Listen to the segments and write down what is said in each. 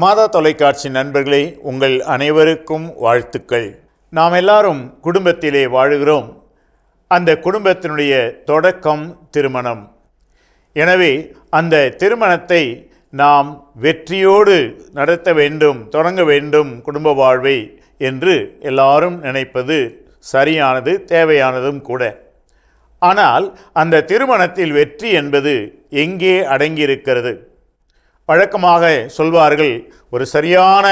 மாதா தொலைக்காட்சி நண்பர்களே உங்கள் அனைவருக்கும் வாழ்த்துக்கள். நாம் எல்லாரும் குடும்பத்திலே வாழுகிறோம். அந்த குடும்பத்தினுடைய தொடக்கம் திருமணம். எனவே அந்த திருமணத்தை நாம் வெற்றியோடு நடத்த வேண்டும் தொடங்க வேண்டும் குடும்ப வாழ்வை என்று எல்லாரும் நினைப்பது சரியானது தேவையானதும் கூட. ஆனால் அந்த திருமணத்தில் வெற்றி என்பது எங்கே அடங்கியிருக்கிறது? வழக்கமாக சொல்வார்கள் ஒரு சரியான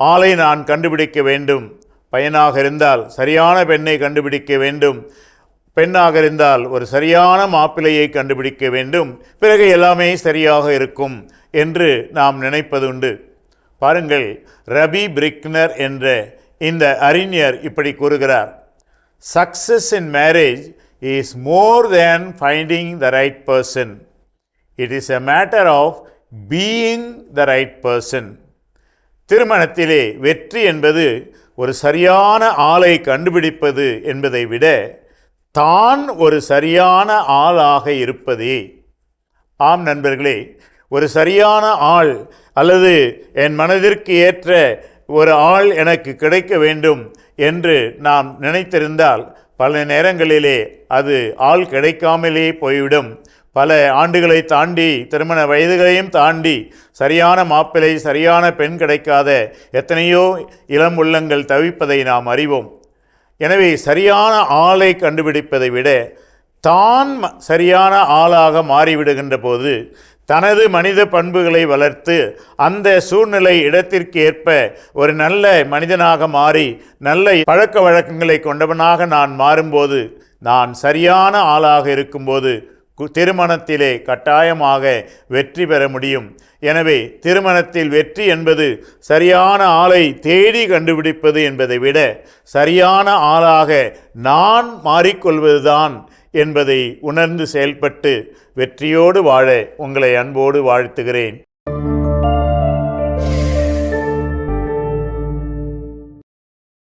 ஆளை நான் கண்டுபிடிக்க வேண்டும். பையனாக இருந்தால் சரியான பெண்ணை கண்டுபிடிக்க வேண்டும். பெண்ணாக இருந்தால் ஒரு சரியான மாப்பிள்ளையை கண்டுபிடிக்க வேண்டும். பிறகு எல்லாமே சரியாக இருக்கும் என்று நாம் நினைப்பதுண்டு பாருங்கள் ரபி பிரிக்னர் என்ற இந்த அறிஞர் இப்படி கூறுகிறார் success in marriage is more than finding the right person it is a matter of being the right person திருமணத்திலே வெற்றி என்பது ஒரு சரியான ஆளை கண்டுபிடிப்பது என்பதை விட தான் ஒரு சரியான ஆளாக இருப்பதே. ஆம் நண்பர்களே ஒரு சரியான ஆள் அல்லது என் மனதிற்கு ஏற்ற ஒரு ஆள் எனக்கு கிடைக்க வேண்டும் என்று நாம் நினைத்திருந்தால் பல நேரங்களிலே அது ஆள் கிடைக்காமலே போய்விடும். பல ஆண்டுகளை தாண்டி திருமண வயதுகளையும் தாண்டி சரியான மாப்பிள்ளை சரியான பெண் கிடைக்காத எத்தனையோ இளம் உள்ளங்கள் தவிப்பதை நாம் அறிவோம். எனவே சரியான ஆளை கண்டுபிடிப்பதை விட தான் சரியான ஆளாக மாறிவிடுகின்ற போது தனது மனித பண்புகளை வளர்த்து அந்த சூழ்நிலை இடத்திற்கு ஏற்ப ஒரு நல்ல மனிதனாக மாறி நல்ல பழக்க வழக்கங்களை கொண்டவனாக நான் மாறும்போது நான் சரியான ஆளாக இருக்கும்போது திருமணத்திலே கட்டாயமாக வெற்றி பெற முடியும். எனவே திருமணத்தில் வெற்றி என்பது சரியான ஆளை தேடி கண்டுபிடிப்பது என்பதை விட சரியான ஆளாக நான் மாறிக்கொள்வதுதான் என்பதை உணர்ந்து செயல்பட்டு வெற்றியோடு வாழ உங்களை அன்போடு வாழ்த்துகிறேன்.